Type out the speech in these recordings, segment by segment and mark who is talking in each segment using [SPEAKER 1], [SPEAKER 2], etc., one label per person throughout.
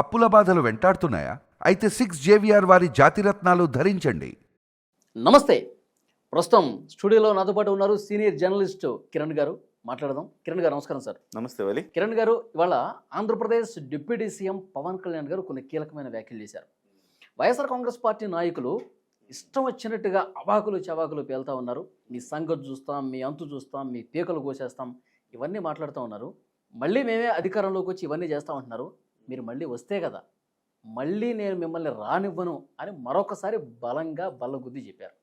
[SPEAKER 1] అప్పుల బాధలు వెంటాడుతున్నాయా? అయితే సిక్స్ జేవిఆర్ వారి జాతిరత్నాలు ధరించండి.
[SPEAKER 2] నమస్తే. ప్రస్తుతం స్టూడియోలో నాతో పాటు ఉన్నారు సీనియర్ జర్నలిస్ట్ కిరణ్ గారు. మాట్లాడదాం. కిరణ్ గారు నమస్కారం సార్.
[SPEAKER 3] నమస్తే వలి.
[SPEAKER 2] కిరణ్ గారు ఇవాళ ఆంధ్రప్రదేశ్ డిప్యూటీ సీఎం పవన్ కళ్యాణ్ గారు కొన్ని కీలకమైన వ్యాఖ్యలు చేశారు. వైఎస్ఆర్ కాంగ్రెస్ పార్టీ నాయకులు ఇష్టం వచ్చినట్టుగా అవాకులు చవాకులు పేలుతా ఉన్నారు. మీ సంగతి చూస్తాం మీ అంతు చూస్తాం మీ పీకలు కోసేస్తాం ఇవన్నీ మాట్లాడుతూ ఉన్నారు. మళ్ళీ మేమే అధికారంలోకి వచ్చి ఇవన్నీ చేస్తామంటున్నారు మీరు మళ్ళీ వస్తే కదా మళ్ళీ నేను మిమ్మల్ని రానివ్వను అని మరొకసారి బలంగా బల్లగుద్ది చెప్పారు.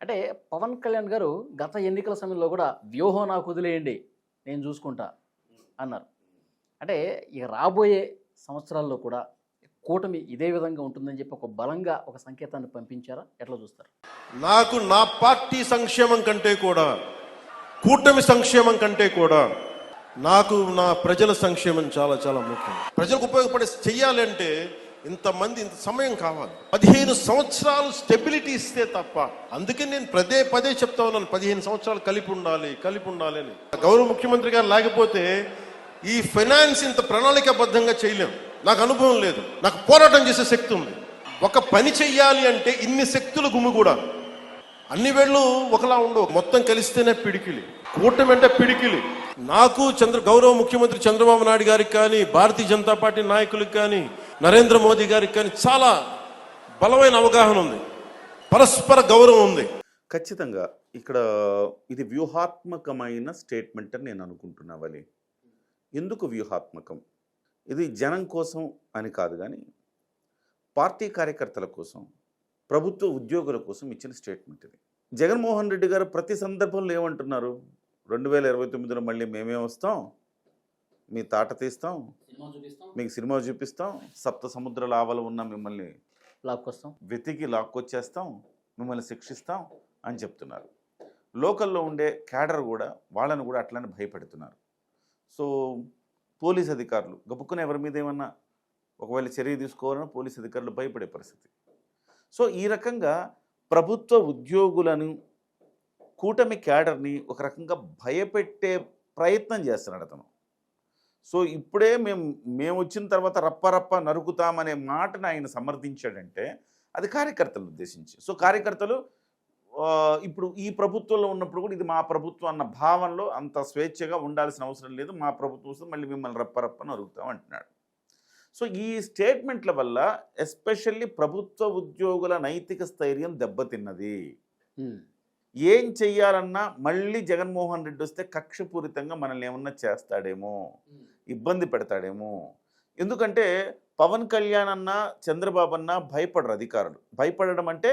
[SPEAKER 2] అంటే పవన్ కళ్యాణ్ గారు గత ఎన్నికల సమయంలో కూడా వ్యూహం నాకు వదిలేయండి నేను చూసుకుంటా అన్నారు. అంటే ఇక రాబోయే సంవత్సరాల్లో కూడా కూటమి ఇదే విధంగా ఉంటుందని చెప్పి ఒక బలంగా ఒక సంకేతాన్ని పంపించారా? ఎట్లా చూస్తారు?
[SPEAKER 4] నాకు నా పార్టీ సంక్షేమం కంటే కూడా కూటమి సంక్షేమం కంటే కూడా నాకు నా ప్రజల సంక్షేమం చాలా చాలా ముఖ్యం. ప్రజలకు ఉపయోగపడే చెయ్యాలి అంటే ఇంతమంది ఇంత సమయం కావాలి. పదిహేను సంవత్సరాలు స్టెబిలిటీ ఇస్తే తప్ప అందుకే నేను పదే పదే చెప్తా ఉన్నాను పదిహేను సంవత్సరాలు కలిపి ఉండాలి కలిపి ఉండాలి అని. గౌరవ ముఖ్యమంత్రి గారు లేకపోతే ఈ ఫైనాన్స్ ఇంత ప్రణాళికాబద్ధంగా చేయలేం. నాకు అనుభవం లేదు. నాకు పోరాటం చేసే శక్తి ఉంది. ఒక పని చెయ్యాలి అంటే ఇన్ని శక్తులు గుమ్మి కూడా. అన్ని వేళ్ళు ఒకలా ఉండవు. మొత్తం కలిస్తేనే పిడికిలి. కూటమి అంటే పిడికిలి. నాకు చంద్ర గౌరవ ముఖ్యమంత్రి చంద్రబాబు నాయుడు గారికి కానీ భారతీయ జనతా పార్టీ నాయకులకు కానీ నరేంద్ర మోదీ గారికి కానీ చాలా బలమైన అవగాహన ఉంది. పరస్పర గౌరవం ఉంది.
[SPEAKER 3] ఖచ్చితంగా ఇక్కడ ఇది వ్యూహాత్మకమైన స్టేట్మెంట్ అని నేను అనుకుంటున్నా వలి. ఎందుకు వ్యూహాత్మకం? ఇది జనం కోసం అని కాదు కానీ పార్టీ కార్యకర్తల కోసం ప్రభుత్వ ఉద్యోగుల కోసం ఇచ్చిన స్టేట్మెంట్ ఇది. జగన్మోహన్ రెడ్డి గారు ప్రతి సందర్భంలో ఏమంటున్నారు? రెండు వేల ఇరవై తొమ్మిదిలో మళ్ళీ మేమే వస్తాం మీ తాట తీస్తాం మీకు సినిమా చూపిస్తాం సప్త సముద్రాల ఆవల ఉన్న మిమ్మల్ని
[SPEAKER 2] లాక్కొస్తాం.
[SPEAKER 3] వెతికి లాక్కొచ్చేస్తాం మిమ్మల్ని శిక్షిస్తాం అని చెప్తున్నారు. లోకల్లో ఉండే క్యాడర్ కూడా వాళ్ళని కూడా అట్లనే భయపెడుతున్నారు. సో పోలీస్ అధికారులు గబుక్కున ఎవరి మీద ఏమన్నా ఒకవేళ చర్య తీసుకోవాలన్నా పోలీస్ అధికారులు భయపడే పరిస్థితి. సో ఈ రకంగా ప్రభుత్వ ఉద్యోగులను కూటమి క్యాడర్ని ఒక రకంగా భయపెట్టే ప్రయత్నం చేస్తున్నాడు అతను. సో ఇప్పుడే మేము మేము వచ్చిన తర్వాత రప్ప నరుకుతామనే మాటను ఆయన సమర్థించాడంటే అది కార్యకర్తలను ఉద్దేశించి. సో కార్యకర్తలు ఇప్పుడు ఈ ప్రభుత్వంలో ఉన్నప్పుడు కూడా ఇది మా ప్రభుత్వం అన్న భావనలో అంత స్వేచ్ఛగా ఉండాల్సిన అవసరం లేదు మా ప్రభుత్వం వస్తుంది మళ్ళీ మిమ్మల్ని రప్ప రప్ప అంటున్నాడు. సో ఈ స్టేట్మెంట్ల వల్ల ఎస్పెషల్లీ ప్రభుత్వ ఉద్యోగుల నైతిక స్థైర్యం దెబ్బతిన్నది. ఏం చెయ్యాలన్నా మళ్ళీ జగన్మోహన్ రెడ్డి వస్తే కక్షపూరితంగా మనల్ని ఏమన్నా చేస్తాడేమో ఇబ్బంది పెడతాడేమో. ఎందుకంటే పవన్ కళ్యాణ్ అన్న చంద్రబాబు అన్న భయపడరు అధికారులు. భయపడడం అంటే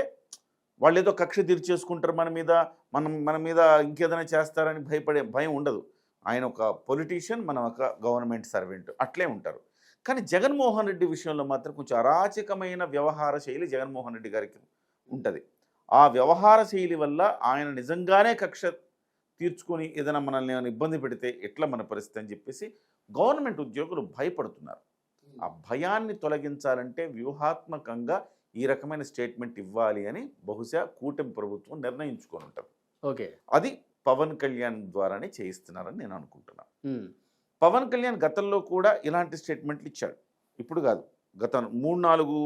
[SPEAKER 3] వాళ్ళు ఏదో కక్ష తీర్చేసుకుంటారు మన మీద మనం మన మీద ఇంకేదైనా చేస్తారని భయపడే భయం ఉండదు. ఆయన ఒక పొలిటీషియన్ మనం ఒక గవర్నమెంట్ సర్వెంట్ అట్లే ఉంటారు. కానీ జగన్మోహన్ రెడ్డి విషయంలో మాత్రం కొంచెం అరాచకమైన వ్యవహార శైలి జగన్మోహన్ రెడ్డి గారికి ఉంటుంది. ఆ వ్యవహార శైలి వల్ల ఆయన నిజంగానే కక్ష తీర్చుకొని ఏదైనా మనల్ని ఏమైనా ఇబ్బంది పెడితే ఎట్లా మన పరిస్థితి అని చెప్పేసి గవర్నమెంట్ ఉద్యోగులు భయపడుతున్నారు. ఆ భయాన్ని తొలగించాలంటే వ్యూహాత్మకంగా ఈ రకమైన స్టేట్మెంట్ ఇవ్వాలి అని బహుశా కూటమి ప్రభుత్వం నిర్ణయించుకొని ఉంటుంది.
[SPEAKER 2] ఓకే.
[SPEAKER 3] అది పవన్ కళ్యాణ్ ద్వారానే చేయిస్తున్నారని నేను అనుకుంటున్నాను. పవన్ కళ్యాణ్ గతంలో కూడా ఇలాంటి స్టేట్మెంట్లు ఇచ్చాడు. ఇప్పుడు కాదు గత మూడు నాలుగు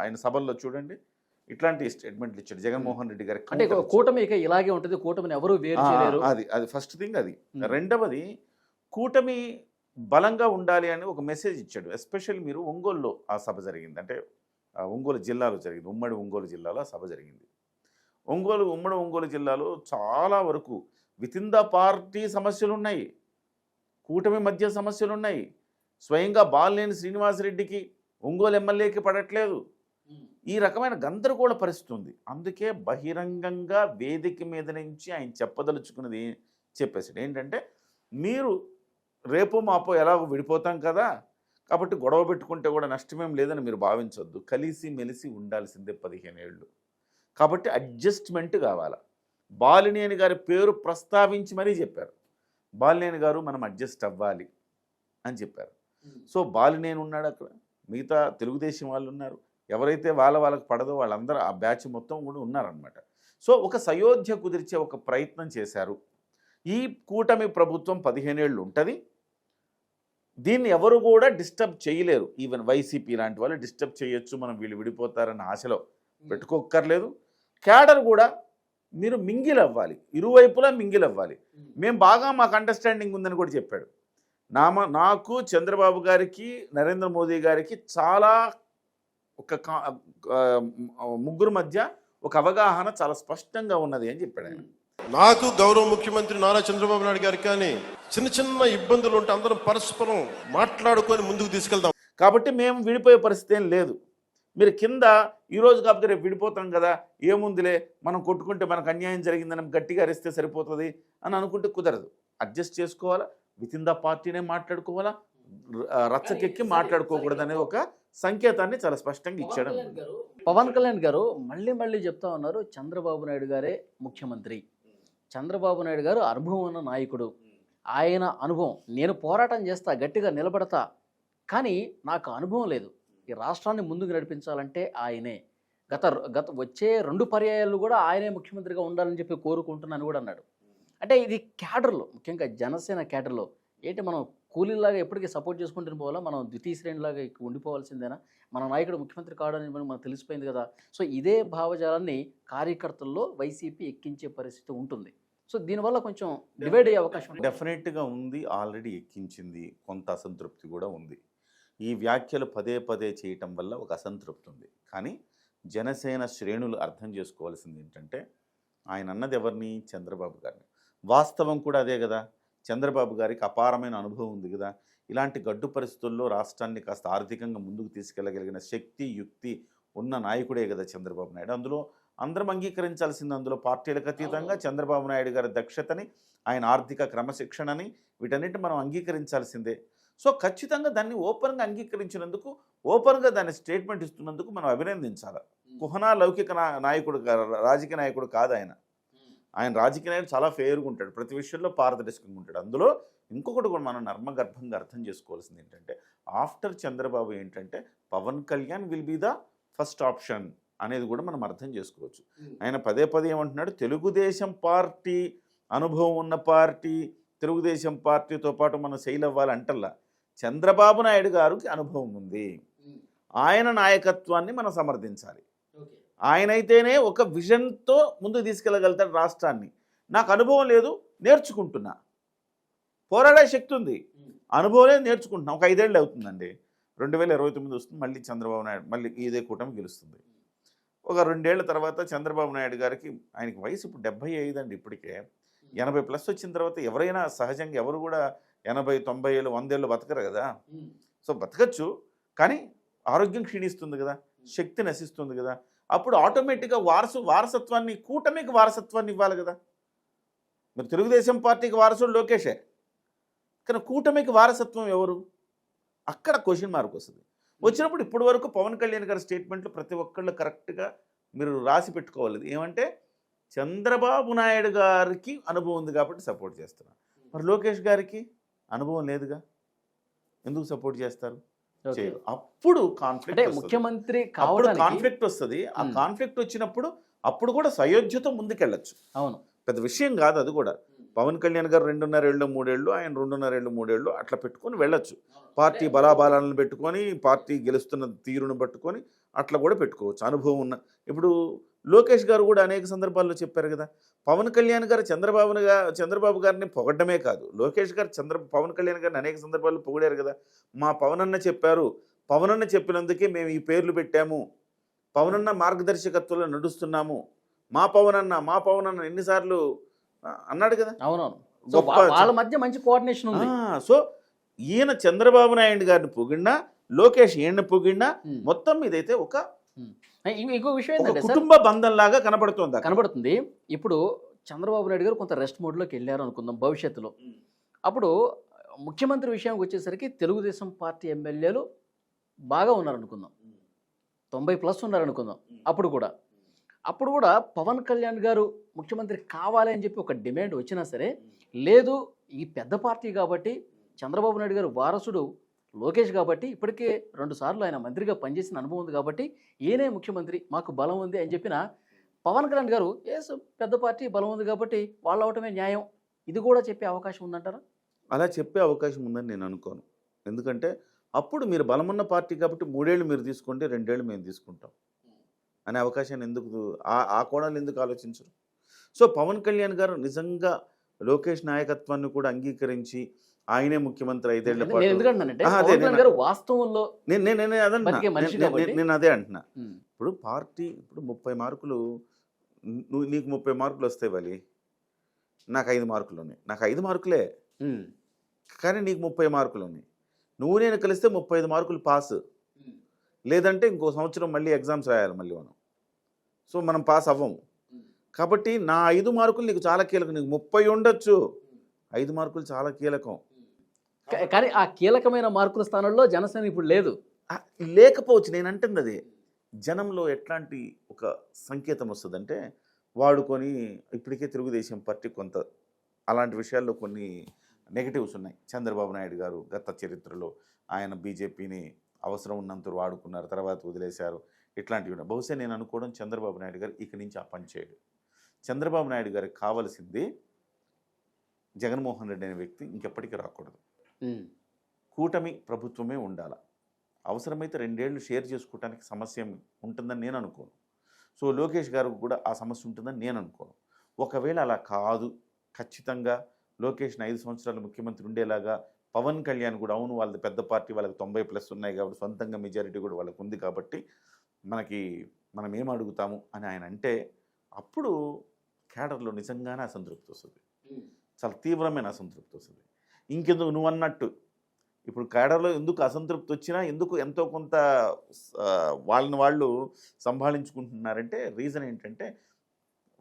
[SPEAKER 3] ఆయన సభల్లో చూడండి ఇట్లాంటి స్టేట్మెంట్లు ఇచ్చాడు. జగన్మోహన్ రెడ్డి గారి
[SPEAKER 2] అంటే. కూటమి ఇక ఇలాగే ఉంటుంది. కూటమిని ఎవరు వేరు చేయలేరు.
[SPEAKER 3] అది అది ఫస్ట్ థింగ్ అది. రెండవది కూటమి బలంగా ఉండాలి అని ఒక మెసేజ్ ఇచ్చాడు. ఎస్పెషల్ మీరు ఒంగోలులో ఆ సభ జరిగింది. అంటే ఒంగోలు జిల్లాలో జరిగింది. ఉమ్మడి ఒంగోలు జిల్లాలో ఆ సభ జరిగింది. ఒంగోలు ఉమ్మడి ఒంగోలు జిల్లాలో చాలా వరకు విత్ ఇన్ ద పార్టీ సమస్యలు ఉన్నాయి కూటమి మధ్య సమస్యలు ఉన్నాయి స్వయంగా బాలినేని శ్రీనివాసరెడ్డికి ఒంగోలు ఎమ్మెల్యేకి పడట్లేదు. ఈ రకమైన గందరగోళ పరిస్థితి ఉంది. అందుకే బహిరంగంగా వేదిక మీద నుంచి ఆయన చెప్పదలుచుకున్నది చెప్పేసాడు ఏంటంటే మీరు రేపు మాపో ఎలాగో విడిపోతాం కదా కాబట్టి గొడవ పెట్టుకుంటే కూడా నష్టమేం లేదని మీరు భావించొద్దు. కలిసి మెలిసి ఉండాల్సిందే పదిహేను ఏళ్ళు. కాబట్టి అడ్జస్ట్మెంట్ కావాలా. బాలినేని గారి పేరు ప్రస్తావించి మరీ చెప్పారు. బాలినేని గారు మనం అడ్జస్ట్ అవ్వాలి అని చెప్పారు. సో బాలినేని ఉన్నాడు అక్కడ. మిగతా తెలుగుదేశం వాళ్ళు ఉన్నారు. ఎవరైతే వాళ్ళ వాళ్ళకి పడదో వాళ్ళందరూ ఆ బ్యాచ్ మొత్తం కూడా ఉన్నారనమాట సో ఒక సయోధ్య కుదిర్చే ఒక ప్రయత్నం చేశారు. ఈ కూటమి ప్రభుత్వం పదిహేనేళ్ళు ఉంటుంది. దీన్ని ఎవరు కూడా డిస్టర్బ్ చేయలేరు. ఈవెన్ వైసీపీ లాంటి వాళ్ళు డిస్టర్బ్ చేయొచ్చు మనం వీళ్ళు విడిపోతారన్న ఆశలో పెట్టుకోక్కర్లేదు. క్యాడర్ కూడా మీరు మింగిల్ అవ్వాలి ఇరువైపులా మింగిల్ అవ్వాలి మేము బాగా మాకు అండర్స్టాండింగ్ ఉందని కూడా చెప్పాడు. నామ నాకు చంద్రబాబు గారికి నరేంద్ర మోదీ గారికి చాలా ఒక ముగ్గురు మధ్య ఒక అవగాహన చాలా స్పష్టంగా ఉన్నది అని చెప్పాడు ఆయన.
[SPEAKER 4] నాకు గౌరవ ముఖ్యమంత్రి నారా చంద్రబాబు నాయుడు గారికి కానీ చిన్న చిన్న ఇబ్బందులు ఉంటే అందరం పరస్పరం మాట్లాడుకొని ముందుకు తీసుకెళ్దాం.
[SPEAKER 3] కాబట్టి మేము విడిపోయే పరిస్థితి ఏం లేదు. మీరు కింద ఈ రోజు కాకపోతే రేపు విడిపోతాం కదా ఏముందిలే మనం కొట్టుకుంటే మనకు అన్యాయం జరిగిందని గట్టిగా అరిస్తే సరిపోతుంది అని అనుకుంటే కుదరదు. అడ్జస్ట్ చేసుకోవాలా? విత్ ఇన్ ద పార్టీనే మాట్లాడుకోవాలా? రచ్చకెక్కి మాట్లాడుకోకూడదు అనే ఒక సంకేతాన్ని చాలా స్పష్టంగా ఇచ్చాడు
[SPEAKER 2] పవన్ కళ్యాణ్ గారు మళ్ళీ మళ్ళీ చెప్తా ఉన్నారు చంద్రబాబు నాయుడు గారే ముఖ్యమంత్రి. చంద్రబాబు నాయుడు గారు అనుభవం ఉన్న నాయకుడు. ఆయన అనుభవం నేను పోరాటం చేస్తా గట్టిగా నిలబడతా. కానీ నాకు అనుభవం లేదు. ఈ రాష్ట్రాన్ని ముందుకు నడిపించాలంటే ఆయనే. గత గత వచ్చే రెండు పర్యాయాలు కూడా ఆయనే ముఖ్యమంత్రిగా ఉండాలని చెప్పి కోరుకుంటున్నాను కూడా అన్నాడు. అంటే ఇది క్యాడర్లో ముఖ్యంగా జనసేన క్యాడర్లో. ఏంటి మనం కూలీలాగా ఎప్పటికీ సపోర్ట్ చేసుకుంటూ పోవాలా? మనం ద్వితీయ శ్రేణిలాగా ఉండిపోవాల్సిందేనా? మన నాయకుడు ముఖ్యమంత్రి కావడానికి మనకు తెలిసిపోయింది కదా. సో ఇదే భావజాలాన్ని కార్యకర్తల్లో వైసీపీ ఎక్కించే పరిస్థితి ఉంటుంది. సో దీనివల్ల కొంచెం డివైడ్ అయ్యే అవకాశం
[SPEAKER 3] డెఫినెట్గా ఉంది. ఆల్రెడీ ఎక్కించింది. కొంత అసంతృప్తి కూడా ఉంది. ఈ వ్యాఖ్యలు పదే పదే చేయటం వల్ల ఒక అసంతృప్తి ఉంది. కానీ జనసేన శ్రేణులు అర్థం చేసుకోవాల్సింది ఏంటంటే ఆయన అన్నది ఎవరిని? చంద్రబాబు గారిని. వాస్తవం కూడా అదే కదా. చంద్రబాబు గారికి అపారమైన అనుభవం ఉంది కదా. ఇలాంటి గడ్డు పరిస్థితుల్లో రాష్ట్రాన్ని కాస్త ఆర్థికంగా ముందుకు తీసుకెళ్ళగలిగిన శక్తి యుక్తి ఉన్న నాయకుడే కదా చంద్రబాబు నాయుడు. అందులో అందరం అంగీకరించాల్సింది అందులో పార్టీలకు అతీతంగా చంద్రబాబు నాయుడు గారి దక్షతని ఆయన ఆర్థిక క్రమశిక్షణని వీటన్నిటి మనం అంగీకరించాల్సిందే. సో ఖచ్చితంగా దాన్ని ఓపెన్గా అంగీకరించినందుకు ఓపెన్గా దాన్ని స్టేట్మెంట్ ఇస్తున్నందుకు మనం అభినందించాలి. కుహనా లౌకిక నా- నాయకుడు రాజకీయ నాయకుడు కాదు ఆయన. ఆయన రాజకీయ నాయకుడు చాలా ఫేర్గా ఉంటాడు. ప్రతి విషయంలో పారదర్శకంగా ఉంటాడు. అందులో ఇంకొకటి కూడా మనం నర్మగర్భంగా అర్థం చేసుకోవాల్సింది ఏంటంటే ఆఫ్టర్ చంద్రబాబు ఏంటంటే Pawan Kalyan will be the first option అనేది కూడా మనం అర్థం చేసుకోవచ్చు. ఆయన పదే పదే ఏమంటున్నాడు తెలుగుదేశం పార్టీ అనుభవం ఉన్న పార్టీ తెలుగుదేశం పార్టీతో పాటు మనం శైలి అవ్వాలంటల్లా. చంద్రబాబు నాయుడు గారికి అనుభవం ఉంది. ఆయన నాయకత్వాన్ని మనం సమర్థించాలి. ఆయనైతేనే ఒక విజన్తో ముందుకు తీసుకెళ్ళగలుగుతాడు రాష్ట్రాన్ని. నాకు అనుభవం లేదు నేర్చుకుంటున్నా. పోరాడే శక్తి ఉంది. అనుభవమే నేర్చుకుంటున్నా. ఒక ఐదేళ్ళు అవుతుందండి. రెండు వేల ఇరవై తొమ్మిది వస్తుంది మళ్ళీ చంద్రబాబు నాయుడు మళ్ళీ ఇదే కూటమి గెలుస్తుంది. ఒక రెండేళ్ళ తర్వాత చంద్రబాబు నాయుడు గారికి ఆయనకి వయసు ఇప్పుడు డెబ్బై ఐదు అండి ఇప్పటికే. ఎనభై ప్లస్ వచ్చిన తర్వాత ఎవరైనా సహజంగా ఎవరు కూడా ఎనభై తొంభై ఏళ్ళు వందేళ్ళు బతకరు కదా. సో బతకచ్చు. కానీ ఆరోగ్యం క్షీణిస్తుంది కదా. శక్తి నశిస్తుంది కదా. అప్పుడు ఆటోమేటిక్గా వారసు వారసత్వాన్ని కూటమికి వారసత్వాన్ని ఇవ్వాలి కదా. మరి తెలుగుదేశం పార్టీకి వారసుడు లోకేషే. కానీ కూటమికి వారసత్వం ఎవరు? అక్కడ క్వశ్చన్ మార్క్ వస్తుంది. వచ్చినప్పుడు ఇప్పటి వరకు పవన్ కళ్యాణ్ గారి స్టేట్మెంట్లు ప్రతి ఒక్కళ్ళు కరెక్ట్గా మీరు రాసి పెట్టుకోవాలి. ఏమంటే చంద్రబాబు నాయుడు గారికి అనుభవం ఉంది కాబట్టి సపోర్ట్ చేస్తున్నారు. మరి లోకేష్ గారికి అనుభవం లేదుగా? ఎందుకు సపోర్ట్ చేస్తారు? చేయరు. అప్పుడు కాన్ఫ్లిక్ట్
[SPEAKER 2] ముఖ్యమంత్రి
[SPEAKER 3] అప్పుడు కాన్ఫ్లిక్ట్ వస్తుంది. ఆ. కాన్ఫ్లిక్ట్ వచ్చినప్పుడు అప్పుడు కూడా సయోధ్యతో ముందుకెళ్ళచ్చు.
[SPEAKER 2] అవును.
[SPEAKER 3] పెద్ద విషయం కాదు అది కూడా. పవన్ కళ్యాణ్ గారు రెండున్నర ఏళ్ళు మూడేళ్ళు ఆయన రెండున్నర ఏళ్ళు మూడేళ్ళు అట్లా పెట్టుకొని వెళ్ళొచ్చు. పార్టీ బలాబలాలను పెట్టుకొని పార్టీ గెలుస్తున్న తీరును పట్టుకొని అట్లా కూడా పెట్టుకోవచ్చు. అనుభవం ఉన్న ఇప్పుడు లోకేష్ గారు కూడా అనేక సందర్భాల్లో చెప్పారు కదా పవన్ కళ్యాణ్ గారు చంద్రబాబుని గా చంద్రబాబు గారిని పొగడ్డమే కాదు. లోకేష్ గారు చంద్ర పవన్ కళ్యాణ్ గారిని అనేక సందర్భాల్లో పొగిడారు కదా మా పవన్ అన్న చెప్పారు పవన్ అన్న చెప్పినందుకే మేము ఈ పేర్లు పెట్టాము పవన్ అన్న మార్గదర్శకత్వంలో నడుస్తున్నాము మా పవన్ అన్న మా పవన్ అన్న ఎన్నిసార్లు అన్నాడు కదా.
[SPEAKER 2] అవునవును. వాళ్ళ మధ్య మంచి కోఆర్డినేషన్ ఉంది.
[SPEAKER 3] సో ఈయన చంద్రబాబు నాయుడు గారిని పొగిడినా లోకేష్ ఈయన పొగిడినా. మొత్తం ఇదైతే ఒక
[SPEAKER 2] ఇంకో విషయం ఏంటంటే
[SPEAKER 3] కుటుంబ బంధంలాగా కనబడుతుంది అక్కడ.
[SPEAKER 2] కనబడుతుంది. ఇప్పుడు చంద్రబాబు నాయుడు గారు కొంత రెస్ట్ మోడ్లోకి వెళ్ళారు అనుకుందాం భవిష్యత్తులో. అప్పుడు ముఖ్యమంత్రి విషయానికి వచ్చేసరికి తెలుగుదేశం పార్టీ ఎమ్మెల్యేలు బాగా ఉన్నారు అనుకుందాం తొంభై ప్లస్ ఉన్నారు అనుకుందాం అప్పుడు కూడా. అప్పుడు కూడా పవన్ కళ్యాణ్ గారు ముఖ్యమంత్రి కావాలి అని చెప్పి ఒక డిమాండ్ వచ్చినా సరే లేదు ఈ పెద్ద పార్టీ కాబట్టి చంద్రబాబు నాయుడు గారు వారసుడు లోకేష్ కాబట్టి ఇప్పటికే రెండు సార్లు ఆయన మంత్రిగా పనిచేసిన అనుభవం ఉంది కాబట్టి ఈయనే ముఖ్యమంత్రి మాకు బలం ఉంది అని చెప్పిన పవన్ కళ్యాణ్ గారు ఎస్ పెద్ద పార్టీ బలం ఉంది కాబట్టి వాళ్ళు అవటమే న్యాయం. ఇది కూడా చెప్పే అవకాశం ఉందంటారా?
[SPEAKER 3] అలా చెప్పే అవకాశం ఉందని నేను అనుకోను. ఎందుకంటే అప్పుడు మీరు బలమున్న పార్టీ కాబట్టి మూడేళ్ళు మీరు తీసుకుంటే రెండేళ్ళు మేము తీసుకుంటాం అనే అవకాశాన్ని ఎందుకు ఆ- ఆ కోణాలు ఎందుకు ఆలోచించరు? సో పవన్ కళ్యాణ్ గారు నిజంగా లోకేష్ నాయకత్వాన్ని కూడా అంగీకరించి ఆయనే ముఖ్యమంత్రి
[SPEAKER 2] ఐదేళ్ళ
[SPEAKER 3] పాటు.
[SPEAKER 2] వాస్తవంలో
[SPEAKER 3] నేను అదే నేను- అదే అంటున్నా. ఇప్పుడు పార్టీ ఇప్పుడు ముప్పై మార్కులు నువ్వు నీకు ముప్పై మార్కులు వస్తాయి బలి. నాకు ఐదు మార్కులు ఉన్నాయి. నాకు ఐదు మార్కులే. కానీ నీకు ముప్పై మార్కులు ఉన్నాయి. నువ్వు నేను కలిస్తే ముప్పై ఐదు మార్కులు పాస్. లేదంటే ఇంకో సంవత్సరం మళ్ళీ ఎగ్జామ్స్ రాయాలి మళ్ళీ మనం. సో మనం పాస్ అవ్వము కాబట్టి నా ఐదు మార్కులు నీకు చాలా కీలకం. నీకు ముప్పై ఉండొచ్చు. ఐదు మార్కులు చాలా కీలకం.
[SPEAKER 2] కానీ ఆ కీలకమైన మార్కుల స్థానంలో జనసేన ఇప్పుడు లేదు.
[SPEAKER 3] లేకపోవచ్చు నేను అంటుంది అది జనంలో ఎట్లాంటి ఒక సంకేతం వస్తుందంటే వాడుకొని ఇప్పటికే తెలుగుదేశం పార్టీ కొంత అలాంటి విషయాల్లో కొన్ని నెగటివ్స్ ఉన్నాయి. చంద్రబాబు నాయుడు గారు గత చరిత్రలో ఆయన బీజేపీని అవసరం ఉన్నంత వాడుకున్నారు తర్వాత వదిలేశారు ఇట్లాంటివి ఉన్నాయి. బహుశా నేను అనుకోవడం చంద్రబాబు నాయుడు గారు ఇక నుంచి ఆ పని చేయడు. చంద్రబాబు నాయుడు గారికి కావాల్సింది జగన్మోహన్ రెడ్డి అనే వ్యక్తి ఇంకెప్పటికీ రాకూడదు. కూటమి ప్రభుత్వమే ఉండాల. అవసరమైతే రెండేళ్ళు షేర్ చేసుకోవడానికి సమస్య ఉంటుందని నేను అనుకోను. సో లోకేష్ గారికి కూడా ఆ సమస్య ఉంటుందని నేను అనుకోను. ఒకవేళ అలా కాదు ఖచ్చితంగా లోకేష్ని ఐదు సంవత్సరాలు ముఖ్యమంత్రి ఉండేలాగా పవన్ కళ్యాణ్ కూడా అవును వాళ్ళది పెద్ద పార్టీ వాళ్ళకి తొంభై ప్లస్ ఉన్నాయి కాబట్టి సొంతంగా మెజారిటీ కూడా వాళ్ళకి ఉంది కాబట్టి మనకి మనం ఏం అడుగుతాము అని ఆయన అంటే అప్పుడు కేడర్లో నిజంగానే అసంతృప్తి వస్తుంది. చాలా తీవ్రమైన అసంతృప్తి వస్తుంది. ఇంకెందుకు నువ్వు అన్నట్టు ఇప్పుడు కేడర్లో ఎందుకు అసంతృప్తి వచ్చినా ఎందుకు ఎంతో కొంత వాళ్ళని వాళ్ళు సంభాళించుకుంటున్నారంటే రీజన్ ఏంటంటే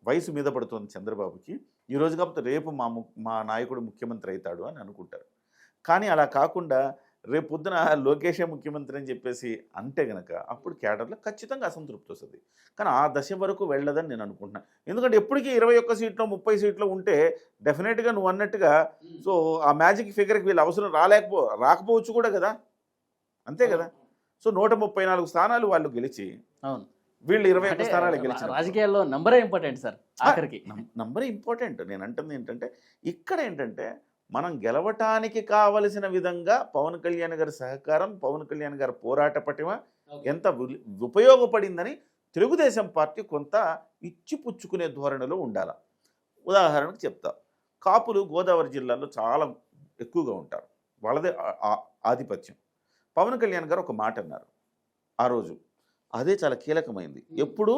[SPEAKER 3] వయసు మీద పడుతుంది చంద్రబాబుకి. ఈ రోజు కాకపోతే రేపు మా ము- మా నాయకుడు ముఖ్యమంత్రి అవుతాడు అని అనుకుంటారు. కానీ అలా కాకుండా రేపు పొద్దున లోకేషే ముఖ్యమంత్రి అని చెప్పేసి అంటే గనక అప్పుడు కేడర్లో ఖచ్చితంగా అసంతృప్తి వస్తుంది. కానీ ఆ దశ వరకు వెళ్ళదని నేను అనుకుంటున్నాను ఎందుకంటే ఎప్పటికీ ఇరవై ఒక్క సీట్లో ముప్పై సీట్లో ఉంటే డెఫినెట్గా నువ్వు అన్నట్టుగా సో ఆ మ్యాజిక్ ఫిగర్కి వీళ్ళు అవసరం రాలేకపో రాకపోవచ్చు కూడా కదా? అంతే కదా? సో నూట ముప్పై నాలుగు స్థానాలు వాళ్ళు గెలిచి
[SPEAKER 2] అవును.
[SPEAKER 3] వీళ్ళు ఇరవై ఒక్క స్థానాలు
[SPEAKER 2] రా-
[SPEAKER 3] గెలిచిన
[SPEAKER 2] రాజకీయాల్లో నంబరే ఇంపార్టెంట్ సార్ ఆఖరికి.
[SPEAKER 3] Number important. నేను అంటుంది ఏంటంటే ఇక్కడ ఏంటంటే మనం గెలవటానికి కావలసిన విధంగా పవన్ కళ్యాణ్ గారి సహకారం పవన్ కళ్యాణ్ గారి పోరాట పటిమ ఎంత ఉపయోగపడిందని తెలుగుదేశం పార్టీ కొంత ఇచ్చిపుచ్చుకునే ధోరణిలో ఉండాల. ఉదాహరణకు చెప్తా. కాపులు గోదావరి జిల్లాలో చాలా ఎక్కువగా ఉంటారు. వాళ్ళదే ఆధిపత్యం. పవన్ కళ్యాణ్ గారు ఒక మాట అన్నారు ఆ రోజు. అదే చాలా కీలకమైంది. ఎప్పుడు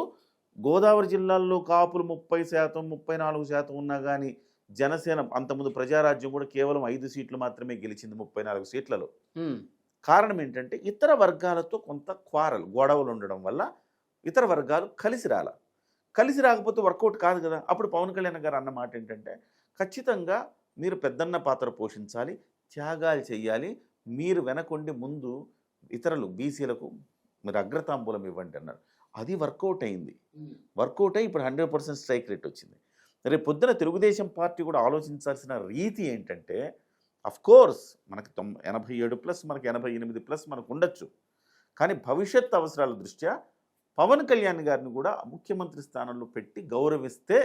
[SPEAKER 3] గోదావరి జిల్లాల్లో కాపులు ముప్పై శాతం ముప్పై నాలుగు శాతం ఉన్నా కానీ జనసేన అంతకుముందు ప్రజారాజ్యం కూడా కేవలం ఐదు సీట్లు మాత్రమే గెలిచింది ముప్పై నాలుగు సీట్లలో. కారణం ఏంటంటే ఇతర వర్గాలతో కొంత క్వారలు గొడవలు ఉండడం వల్ల ఇతర వర్గాలు కలిసి రాల. కలిసి రాకపోతే వర్కౌట్ కాదు కదా. అప్పుడు పవన్ కళ్యాణ్ గారు అన్న మాట ఏంటంటే ఖచ్చితంగా మీరు పెద్దన్న పాత్ర పోషించాలి త్యాగాలు చేయాలి మీరు వెనకొండి ముందు ఇతరులు బీసీలకు మీరు అగ్రతాంబూలం ఇవ్వండి అన్నారు. అది వర్కౌట్ అయింది. వర్కౌట్ అయ్యి ఇప్పుడు హండ్రెడ్ పర్సెంట్ స్ట్రైక్ రేట్ వచ్చింది. రేపు పొద్దున తెలుగుదేశం పార్టీ కూడా ఆలోచించాల్సిన రీతి ఏంటంటే కోర్స్ మనకి తొం ఎనభై ఏడు ప్లస్ మనకి ఎనభై ఎనిమిది ప్లస్ మనకు ఉండొచ్చు. కానీ భవిష్యత్ అవసరాల దృష్ట్యా పవన్ కళ్యాణ్ గారిని కూడా ముఖ్యమంత్రి స్థానంలో పెట్టి గౌరవిస్తే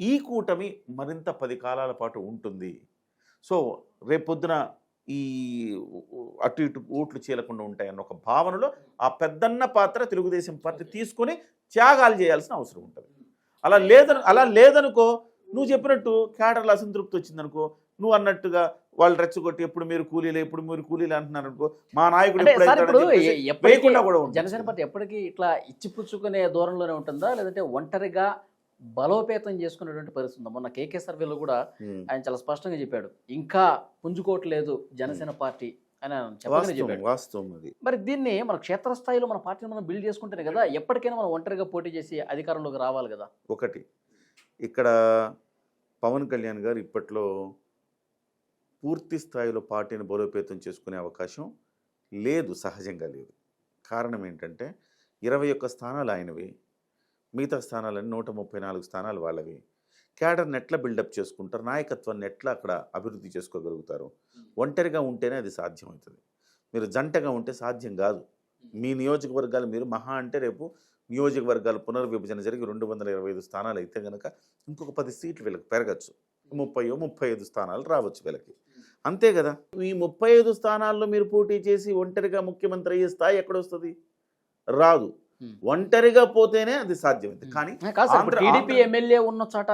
[SPEAKER 3] ఈ కూటమి మరింత పది కాలాల పాటు ఉంటుంది. సో రేపొద్దున ఈ అటు ఇటు ఓట్లు చీలకుండా ఉంటాయన్న ఒక భావనలో ఆ పెద్దన్న పాత్ర తెలుగుదేశం పార్టీ తీసుకొని త్యాగాలు చేయాల్సిన అవసరం ఉంటుంది. అలా లేదని అలా లేదనుకో నువ్వు చెప్పినట్టు కేడర్ల అసంతృప్తి వచ్చిందనుకో నువ్వు అన్నట్టుగా వాళ్ళు రెచ్చగొట్టి ఎప్పుడు మీరు కూలీలే ఎప్పుడు మీరు కూలీలే అంటున్నారు అనుకో మా నాయకుడు వేయకుండా కూడా.
[SPEAKER 2] జనసేన పార్టీ ఎప్పటికీ ఇట్లా ఇచ్చిపుచ్చుకునే దూరంలోనే ఉంటుందా? లేదంటే ఒంటరిగా బలోపేతం చేసుకునేటువంటి పరిస్థితి ఉందా? మొన్న కేకే సర్వేలో కూడా. ఆయన చాలా స్పష్టంగా చెప్పాడు. ఇంకా పుంజుకోవట్లేదు జనసేన పార్టీ. అని
[SPEAKER 3] వాస్తవం
[SPEAKER 2] చెప్పాడు
[SPEAKER 3] వాస్తవం అది.
[SPEAKER 2] మరి దీన్ని మన క్షేత్రస్థాయిలో మన పార్టీని మనం బిల్డ్ చేసుకుంటేనే కదా ఎప్పటికైనా మనం ఒంటరిగా పోటీ చేసి అధికారంలోకి రావాలి కదా.
[SPEAKER 3] ఒకటి ఇక్కడ పవన్ కళ్యాణ్ గారు ఇప్పట్లో పూర్తి స్థాయిలో పార్టీని బలోపేతం చేసుకునే అవకాశం లేదు సహజంగా లేదు. కారణం ఏంటంటే ఇరవై ఒక్క స్థానాలు ఆయనవి మిగతా స్థానాలన్నీ నూట ముప్పై నాలుగు స్థానాలు వాళ్ళవి. క్యాడర్ని ఎట్లా బిల్డప్ చేసుకుంటారు? నాయకత్వాన్ని ఎట్లా అక్కడ అభివృద్ధి చేసుకోగలుగుతారు? ఒంటరిగా ఉంటేనే అది సాధ్యమవుతుంది. మీరు జంటగా ఉంటే సాధ్యం కాదు. మీ నియోజకవర్గాలు మీరు మహా అంటే రేపు నియోజకవర్గాలు పునర్విభజన జరిగి రెండు వందల ఇరవై ఐదు స్థానాలు అయితే కనుక ఇంకొక పది సీట్లు వీళ్ళకి పెరగచ్చు. ముప్పై ముప్పై ఐదు స్థానాలు రావచ్చు వీళ్ళకి. అంతే కదా? ఈ ముప్పై ఐదు స్థానాల్లో మీరు పోటీ చేసి ఒంటరిగా ముఖ్యమంత్రి అయ్యే స్థాయి ఎక్కడొస్తుంది? రాదు. ఒంటరిగా పోతేనే అది సాధ్యమైంది. కానీ
[SPEAKER 2] టీడీపీ ఎమ్మెల్యే ఉన్న చోట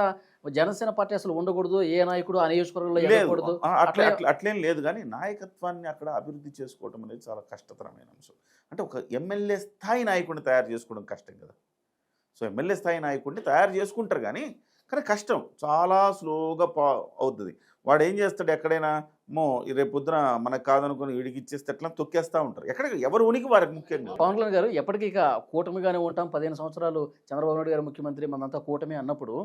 [SPEAKER 2] జనసేన పార్టీ అసలు ఉండకూడదు ఏ నాయకుడు ఆ నియోజకవర్గంలో
[SPEAKER 3] అట్లా-
[SPEAKER 2] అట్లా
[SPEAKER 3] అట్లేం లేదు కానీ నాయకత్వాన్ని అక్కడ అభివృద్ధి చేసుకోవడం అనేది చాలా కష్టతరమైన అంశం. అంటే ఒక ఎమ్మెల్యే స్థాయి నాయకుడిని తయారు చేసుకోవడం కష్టం కదా. సో ఎమ్మెల్యే స్థాయి నాయకుడిని తయారు చేసుకుంటారు కానీ కానీ కష్టం. చాలా స్లోగా పా అవుతుంది. వాడు ఏం చేస్తాడు ఎక్కడైనా మో రేపు పొద్దున మనకు కాదనుకుని వీడికి ఇచ్చేస్తే ఎట్లా తొక్కేస్తూ ఉంటారు. ఎక్కడ ఎవరు ఉనికి వారికి ముఖ్యంగా?
[SPEAKER 2] పవన్ కళ్యాణ్ గారు ఎప్పటికీ ఇక కూటమిగానే ఉంటాం. పదిహేను సంవత్సరాలు చంద్రబాబు నాయుడు గారు ముఖ్యమంత్రి మనంతా కూటమి అన్నప్పుడు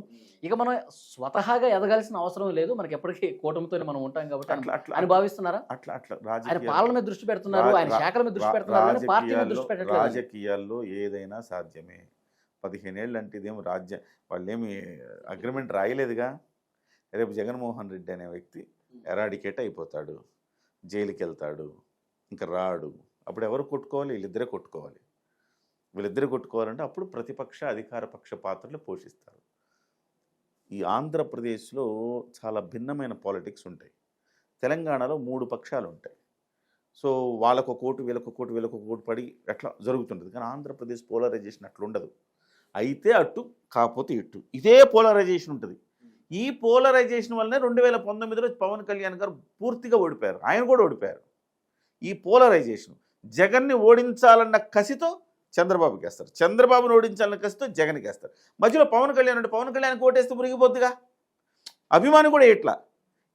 [SPEAKER 2] ఇక మనం స్వతహాగా ఎదగాల్సిన అవసరం లేదు. మనకి ఎప్పటికీ కూటమితోనే మనం ఉంటాం కాబట్టి
[SPEAKER 3] అట్లా
[SPEAKER 2] అని- భావిస్తున్నారా?
[SPEAKER 3] అట్లా అట్లా.
[SPEAKER 2] ఆయన పాలన మీద దృష్టి పెడుతున్నారు. ఆయన శాఖల మీద దృష్టి పెడుతున్నారు. పార్టీ మీద దృష్టి పెట్టట్లేదు.
[SPEAKER 3] రాజకీయాల్లో ఏదైనా సాధ్యమే. పదిహేనేళ్ళు అంటే ఇదేం రాజ్య వాళ్ళేమి అగ్రిమెంట్ రాయలేదుగా. రేపు జగన్మోహన్ రెడ్డి అనే వ్యక్తి ఎరాడికేట్ అయిపోతాడు జైలుకి వెళ్తాడు ఇంకా రాడు. అప్పుడు ఎవరు కొట్టుకోవాలి? వీళ్ళిద్దరే కొట్టుకోవాలి. వీళ్ళిద్దరే కొట్టుకోవాలంటే అప్పుడు ప్రతిపక్ష అధికార పక్ష పాత్రలు పోషిస్తారు. ఈ ఆంధ్రప్రదేశ్లో చాలా భిన్నమైన పాలిటిక్స్ ఉంటాయి. తెలంగాణలో మూడు పక్షాలు ఉంటాయి. సో వాళ్ళకు కోటు వీళ్ళకు కోటు వీళ్ళకు కోటు పడి అట్లా జరుగుతుంటుంది. కానీ ఆంధ్రప్రదేశ్ పోలరైజేషన్ అట్లా ఉండదు అయితే అటు కాకపోతే ఇటు. ఇదే పోలరైజేషన్ ఉంటుంది. ఈ పోలరైజేషన్ వల్లనే రెండు వేల పంతొమ్మిదిలో పవన్ కళ్యాణ్ గారు పూర్తిగా ఓడిపోయారు. ఆయన కూడా ఓడిపోయారు. ఈ పోలరైజేషన్ జగన్ని ఓడించాలన్న కసితో చంద్రబాబుకి వేస్తారు చంద్రబాబుని ఓడించాలన్న కసితో జగన్కి వేస్తారు మధ్యలో పవన్ కళ్యాణ్ అంటే పవన్ కళ్యాణ్ ఓటేస్తే మురిగిపోద్దిగా? అభిమాని కూడా ఎట్లా?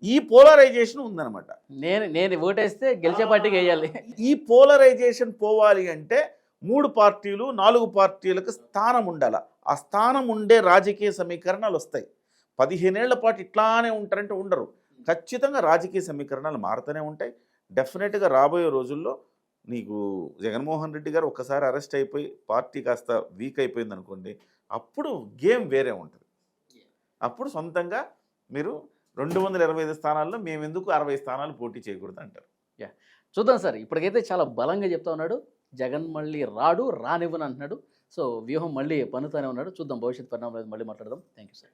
[SPEAKER 3] ఈ పోలరైజేషన్ ఉందన్నమాట.
[SPEAKER 2] నేను నేను ఓటేస్తే గెలిచే పార్టీకి వేయాలి.
[SPEAKER 3] ఈ పోలరైజేషన్ పోవాలి అంటే మూడు పార్టీలు నాలుగు పార్టీలకు స్థానం ఉండాలి. ఆ స్థానం ఉండే రాజకీయ సమీకరణాలు వస్తాయి. పదిహేనేళ్ళ పాటు ఇట్లానే ఉంటారంటే ఉండరు. ఖచ్చితంగా రాజకీయ సమీకరణాలు మారుతూనే ఉంటాయి. డెఫినెట్గా రాబోయే రోజుల్లో నీకు జగన్మోహన్ రెడ్డి గారు ఒక్కసారి అరెస్ట్ అయిపోయి పార్టీ కాస్త వీక్ అయిపోయింది అనుకోండి అప్పుడు గేమ్ వేరే ఉంటుంది. అప్పుడు సొంతంగా మీరు రెండు వందల ఇరవై ఐదు స్థానాల్లో మేము ఎందుకు అరవై స్థానాలు పోటీ చేయకూడదు అంటారు.
[SPEAKER 2] చూద్దాం సార్ ఇప్పటికైతే చాలా బలంగా చెప్తా ఉన్నాడు. జగన్ మళ్ళీ రాడు రానివ్వను అంటున్నాడు. సో వ్యూహం మళ్ళీ పన్నుతానే ఉన్నాడు. చూద్దాం భవిష్యత్ పరిణామాలు మళ్ళీ మాట్లాడదాం. Thank you sir